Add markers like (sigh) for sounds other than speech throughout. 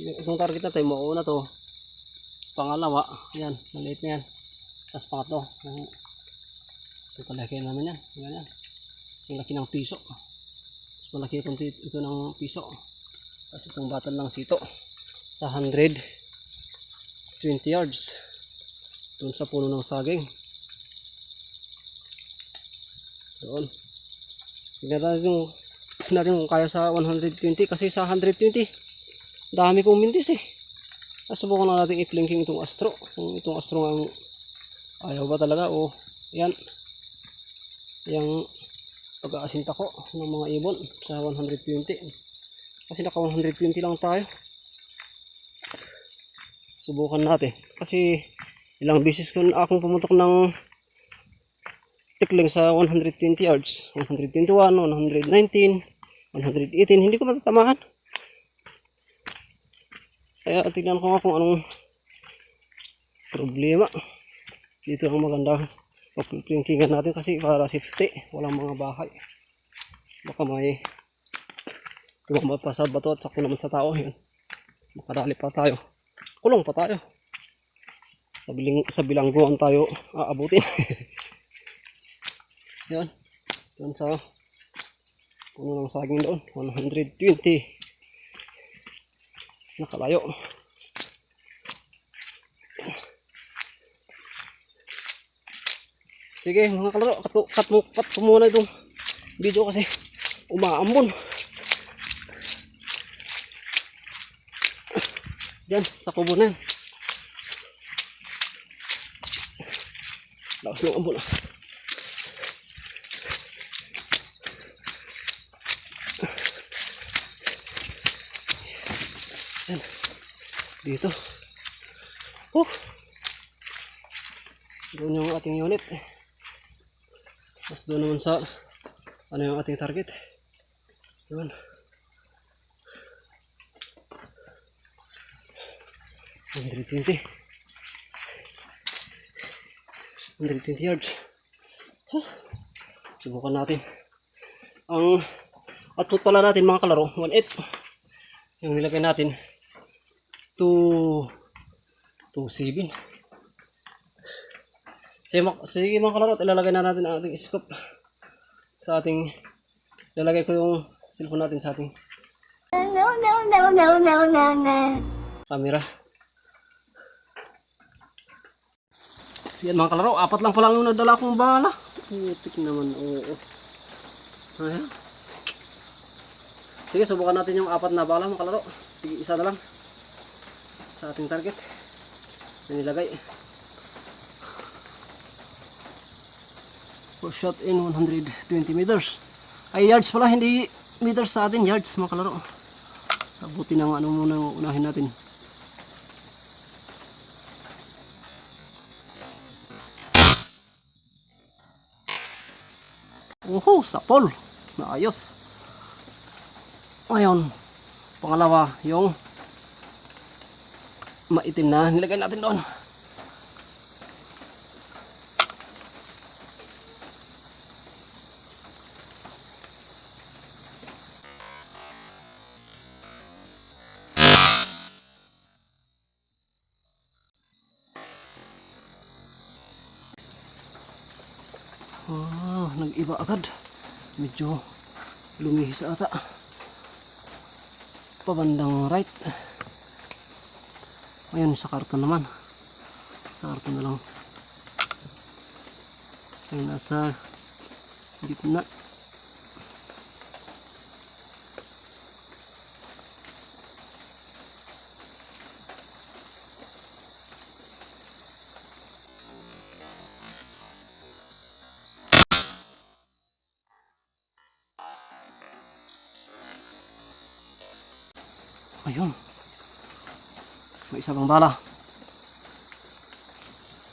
Itong target natin, mauna to. Pangalawa, yan, maliit na yan. Tapos pangatlo. So kalaki naman yan, ganyan. Kasi laki ng piso. Mas malaki kunti ito ng piso. Tapos itong batal ng sito sa 120 yards. Doon sa puno ng saging. Doon. Tingnan natin kung kaya sa 120 kasi sa 120 dami kong mintis eh. Nasubukan na natin i-flanking itong astro. Kung itong astro ang ayaw ba talaga o yan. Yung pag-aasinta ko ng mga ibon sa 120. Kasi naka 120 lang tayo. Subukan natin. Kasi ilang beses ko na akong pumutok ng tikling sa 120 yards. 121, 119, 118. Hindi ko matatamaan. Kaya tignan ko nga kung anong problema. Dito ang maganda pagpiplinkingan natin kasi para safety. Walang mga bahay. Baka may tumama sa bato at sakto naman sa tao. Yun. Makadali pa tayo. Kulong pa tayo. Sa, biling, sa bilangguan tayo aabutin. (laughs) Yan. Doon sa puno ng saging doon. 120. Nakalayo. Sige mga kalaro, cut, cut, cut ko muna itong video kasi umaambon. Diyan, sa kubo na yan. Lakas ng ambon ah. Dito. Oh. Doon yung ating unit. Tapos doon naman sa ano yung ating target. Yun. Hundred twenty. Hundred twenty yards. Huh. Subukan natin. Ang output pala natin mga kalaro, 1.8. Yung nilagay natin, 2 2.7. Sige, sige mga kalaro, ilalagay na natin ang ating scope sa ating ilalagay ko yung cellphone natin sa ating No, no, no, no, no, no, no. camera. Yan mga kalaro, apat lang pala yung nadala kong bala. Putik naman, oo. Ayan. Sige, subukan natin yung apat na bala mga kalaro. Isa na lang. Sa ating target. Na nilagay. For shot in 120 meters. Ay yards pala, hindi meters sa atin, yards mga kalaro. Sabuti ng ano muna unahin natin. Uhu, sapol. Naayos. Ngayon, pangalawa, yung maitim na nilagay natin doon. Ah, nag-iba agad. Medyo lumihis ata. Pabandang right. Ngayon sa karton naman. Sa karton na lang. Yung nasa gitna. Ayun. May isa pang bala.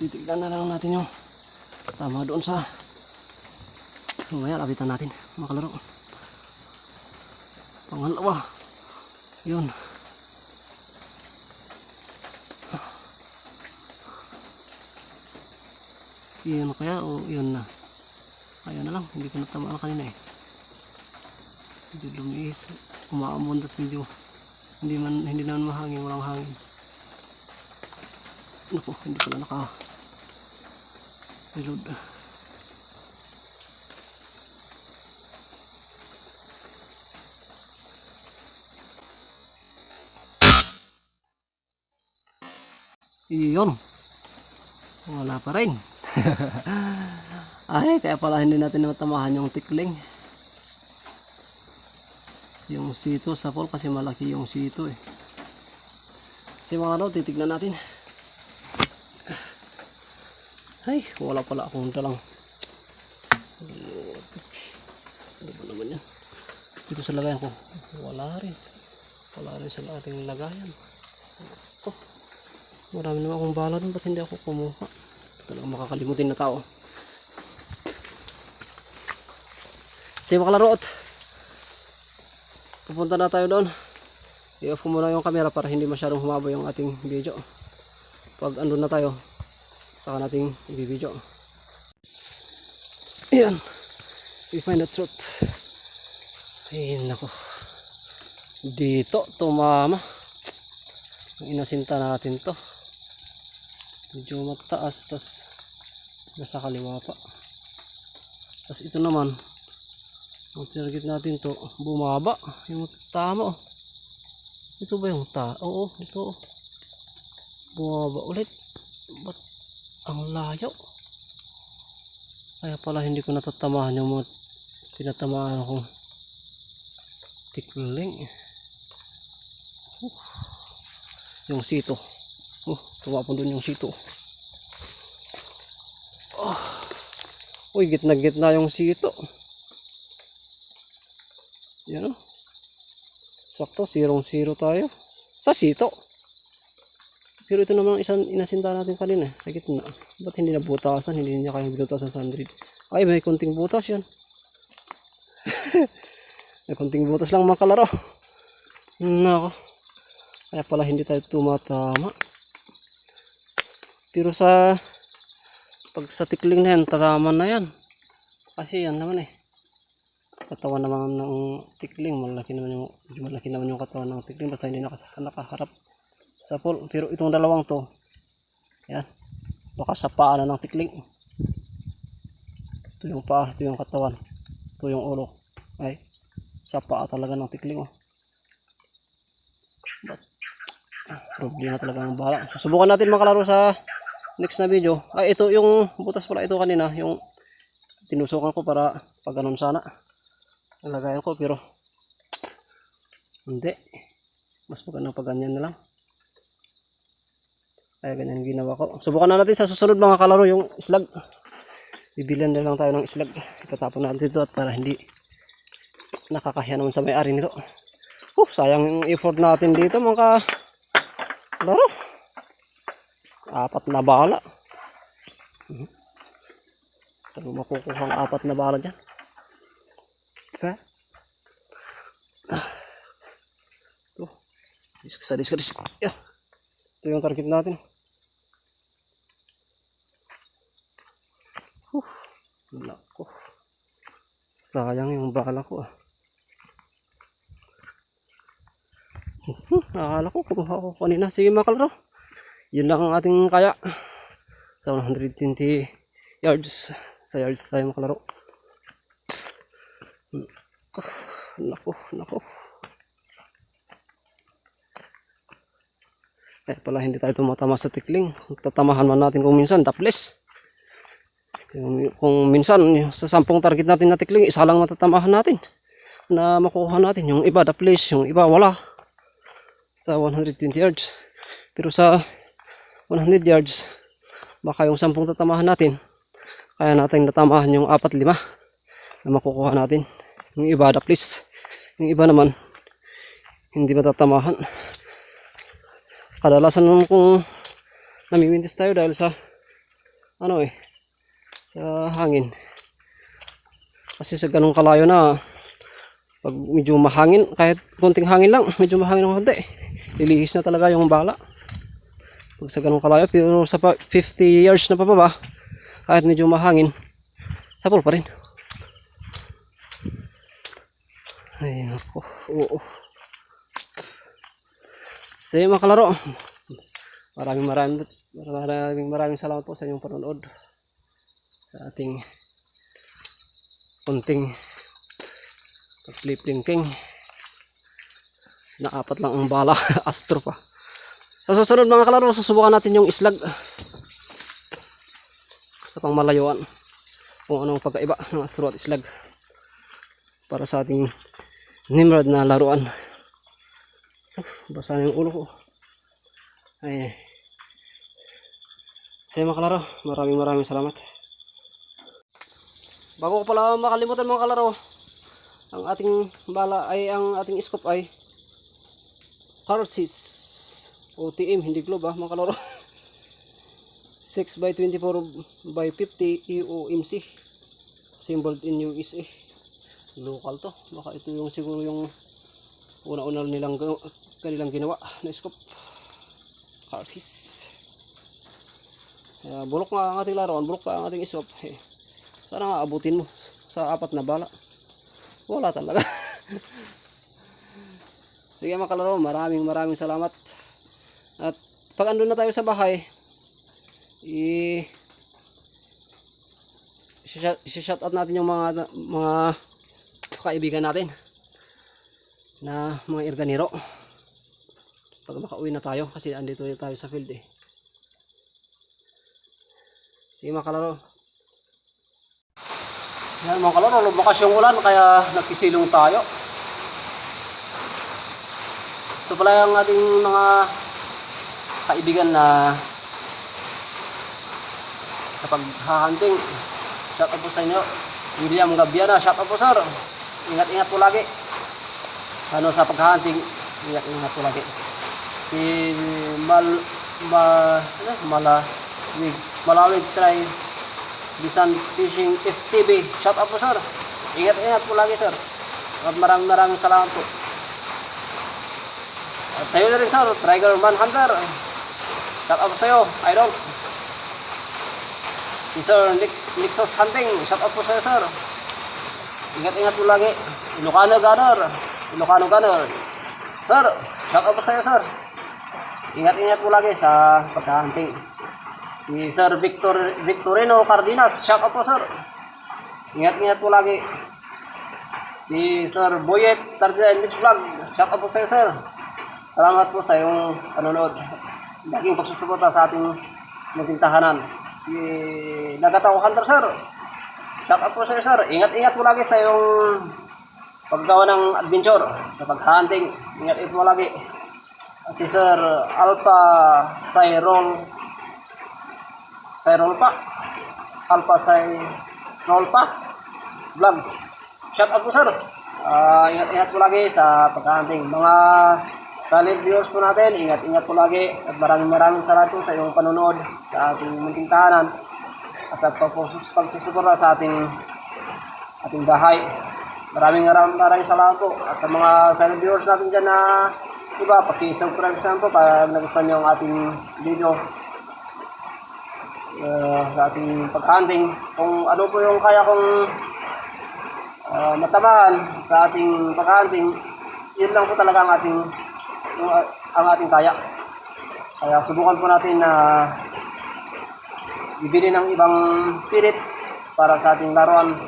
Titignan na lang natin yung tama doon sa Mamaya lapitan natin mga kalaro. Pangalawa. Yun. Yun kaya o yun na. Ayun na lang. Hindi ko natamaan kanina eh. Medyo lumiis. Umaamon tas medyo Hindi man hindi naman mahangin, walang hangin. Naku, hindi pala naka reload. Iyon. Wala pa rin. (laughs) Ay, kaya pala hindi natin matamahan yung tikling. Yung sito sa pole kasi malaki yung sito eh. Kasi mga ano, titignan natin. Ay, wala pala akong dalang. Ano ba naman yan? Dito sa lagayan ko. Wala rin. Wala rin sa ating lagayan. Oh, marami naman akong bala dun. Ba't hindi ako kumuha? Ito talaga makakalimutin na tao. Sige mga kalaro. Pupunta na tayo doon. I-off ko muna yung camera para hindi masyadong humaba yung ating video. Pag andun na tayo, saka nating i-video. Ayan. We find the truth. Ay, nako. Dito, tumama. Inasinta natin to. Medyo mataas, tas nasa kaliwa pa. Tas ito naman, ang tinarget natin to, bumaba. Yung tama, oh. Ito ba yung ta? Oo, ito. Bumaba ulit. Ba't ang layo? Kaya pala hindi ko natatamahan yung mga tinatamaan kong tikling. Uh, yung sito. Uh, tumapon doon yung sito. Oh. Uy, gitna-gitna yung sito. Yan o. Sakto, zero-zero tayo. Sa sito. Pero ito naman ang isang inasinta natin kanina, sa gitna. Ba't hindi na butasan? Hindi niya kayang binutasan sa 100. Ay, may konting butas yan. (laughs) may konting butas lang mga kalaro. Nako. Kaya pala hindi tayo tumatama. Pero sa pag sa tikling na yan, tatama na yan. Kasi yan naman eh. Katawan naman ng tikling, malaki naman yung, malaki naman yung katawan ng tikling, basta hindi nakaharap sa pool. Pero itong dalawang to, yan, baka sa paa na ng tikling. Ito yung paa, ito yung katawan, ito yung ulo. Ay, sa paa talaga ng tikling. Oh. But, problema talaga ng bala. Susubukan natin mga kalaro sa next na video. Ay, ito yung butas pala ito kanina, yung tinusukan ko para pag ganun sana. Nalagayan ko pero hindi. Mas magandang pag ganyan na lang. Kaya ganyan ginawa ko. Subukan na natin sa susunod mga kalaro yung islag. Bibilihan na lang tayo ng islag. Itatapon natin ito at para hindi nakakahiya naman sa may-ari nito. Oh, sayang yung effort natin dito mga kalaro. Apat na bala. Mhm. Saan mo makukuha ang apat na bala dyan? Okay. Ah. Ito. Disk sa disk, disk. Yeah. Ito yung target natin. Nako. Sayang yung bala ko ah. Hmm, akala ko kumuha ko kanina. Sige mga kalaro. Yun lang ang ating kaya. Sa 120 yards. Sa yards tayo makalaro. Nako, nako. Kaya pala hindi tayo tumatama sa tikling. Tatamahan man natin kung minsan, taples. Kung, minsan, sa sampung target natin na tikling, isa lang matatamahan natin. Na makukuha natin. Yung iba, taples. Yung iba, wala. Sa 120 yards. Pero sa 100 yards, baka yung sampung tatamahan natin, kaya natin natamahan yung 4-5 na makukuha natin. Yung iba, the please. Yung iba naman, hindi matatamahan. Kadalasan naman kung namimintis tayo dahil sa ano eh, sa hangin. Kasi sa ganong kalayo na pag medyo mahangin, kahit konting hangin lang, medyo mahangin ng konti, lilihis na talaga yung bala. Pag sa ganong kalayo, pero sa pa- 50 yards na pababa, kahit medyo mahangin, sapol pa rin. Ay, nako. Oo. Yun mga kalaro, maraming maraming maraming maraming salamat po sa inyong panonood sa ating kunting flip linking na apat lang ang bala (laughs) astro pa. Sa susunod mga kalaro susubukan natin yung islag sa pangmalayuan. Kung anong pagkaiba ng astro at islag para sa ating Nimrod na laruan. Uf, basa na yung ulo ko. Ay. Sa mga kalaro maraming maraming salamat bago ko pala makalimutan mga kalaro ang ating bala ay ang ating scope ay Carsis OTM hindi globe ah mga kalaro. (laughs) 6 by 24 by 50 EOMC symbol in USA local to. Baka ito yung siguro yung una-una nilang kanilang ginawa na scope. Carsis. Kaya bulok nga ang ating laruan bulok pa ang ating scope. Eh, sana nga abutin mo. Sa apat na bala. Wala talaga. (laughs) Sige mga kalaro maraming maraming salamat. At pag andun na tayo sa bahay i i-shout out natin yung mga mga kaibigan natin na mga irganiro pag makauwi na tayo kasi andito na tayo sa field eh. Sige mga kalaro yan mga kalaro lumakas yung ulan kaya nagkisilong tayo. Ito pala yung ating mga kaibigan na sa paghahunting shout out po sa inyo. William Gabiana shout out po sir. Ingat ingat po lagi. Ano sa paghahunting ingat ingat po lagi. Si Mal ma, ano, Malawig Malawig try Bisan Fishing FTV shout out po sir. Ingat ingat po lagi sir. At maraming maraming salamat po. At sa'yo na rin sir. Tiger Manhunter shout out po sa'yo idol. Si Sir Nick, Nixos Hunting. Shout out po sa'yo sir. Ingat ingat po lagi. Ilocano Gunner. Ilocano Gunner. Sir shout out po sa'yo sir. Ingat ingat po lagi sa pagka-hunting si Sir Victor Victorino Cardenas. Shout out po sir. Ingat ingat po lagi. Si Sir Boyet Tardina Mix Vlog. Shout out po sa'yo sir. Salamat po sa iyong panonood. Laging pagsusuporta sa ating munting tahanan. Si Nagataw Hunter sir. Shout out po sa'yo sir. Ingat ingat po lagi sa iyong paggawa ng adventure sa paghunting. Ingat ingat po lagi. At si Sir Alpha Cyrol Cyrol pa. Alpha Cyrol pa. Vlogs. Shout out po sir. Ah, ingat ingat po lagi sa paghunting mga solid viewers po natin. Ingat ingat po lagi. At maraming maraming salamat po sa iyong panonood sa ating munting tahanan. At sa pagsusuporta sa ating ating bahay. Maraming maraming, maraming salamat po. At sa mga solid viewers natin dyan na iba paki-subscribe naman po pag nagustuhan nyo ang ating video uh, sa ating paghunting. Kung ano po yung kaya kong uh, matamaan sa ating paghunting yun lang po talaga ang ating yung, uh, ang ating kaya. Kaya subukan po natin na bibili ng ibang pirit para sa ating laruan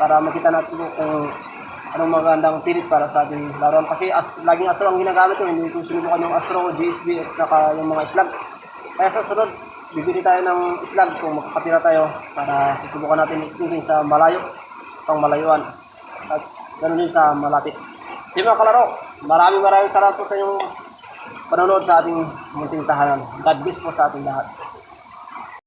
para makita natin po kung anong magandang pirit para sa ating laruan. Kasi as, laging astro ang ginagamit ko hindi ko sinubukan yung astro, GSB at saka yung mga islag kaya sa sunod bibili tayo ng islag kung makakapira tayo para susubukan natin itingin sa malayo pang malayuan at ganoon din sa malapit Sige mga kalaro, maraming maraming salamat po sa inyong panonood sa ating munting tahanan. God bless po sa ating lahat.